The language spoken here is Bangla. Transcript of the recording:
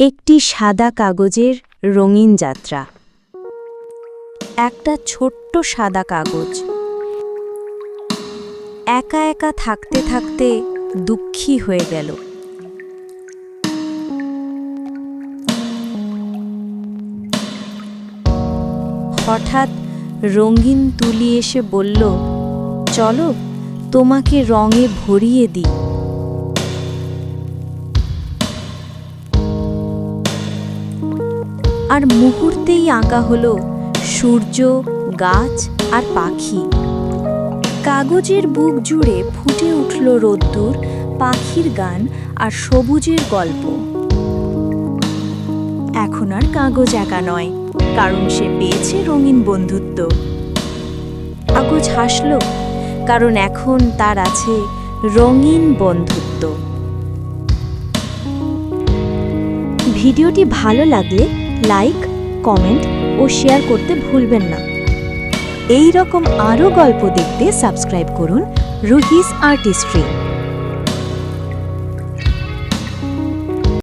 একটি সাদা কাগজের রঙিন যাত্রা। একটা ছোট্ট সাদা কাগজ। একা একা থাকতে থাকতে দুঃখী হয়ে গেল। হঠাৎ রঙিন তুলি এসে বলল, চলো, তোমাকে রঙে ভরিয়ে দিই। আর মুহূর্তেই আঁকা হলো সূর্য, গাছ আর পাখি। কাগজের বুক জুড়ে ফুটে উঠল রোদ্দুর, পাখির গান আর সবুজের গল্প। এখন আর কাগজ একা নয়, কারণ সে পেয়েছে রঙিন বন্ধুত্ব। কাগজ হাসল, কারণ এখন তার আছে রঙিন বন্ধুত্ব। ভিডিওটি ভালো লাগলে লাইক, কমেন্ট ও শেয়ার করতে ভুলবেন না। এই রকম আরও গল্প দেখতে সাবস্ক্রাইব করুন রুহিস আর্টিস্ট্রি।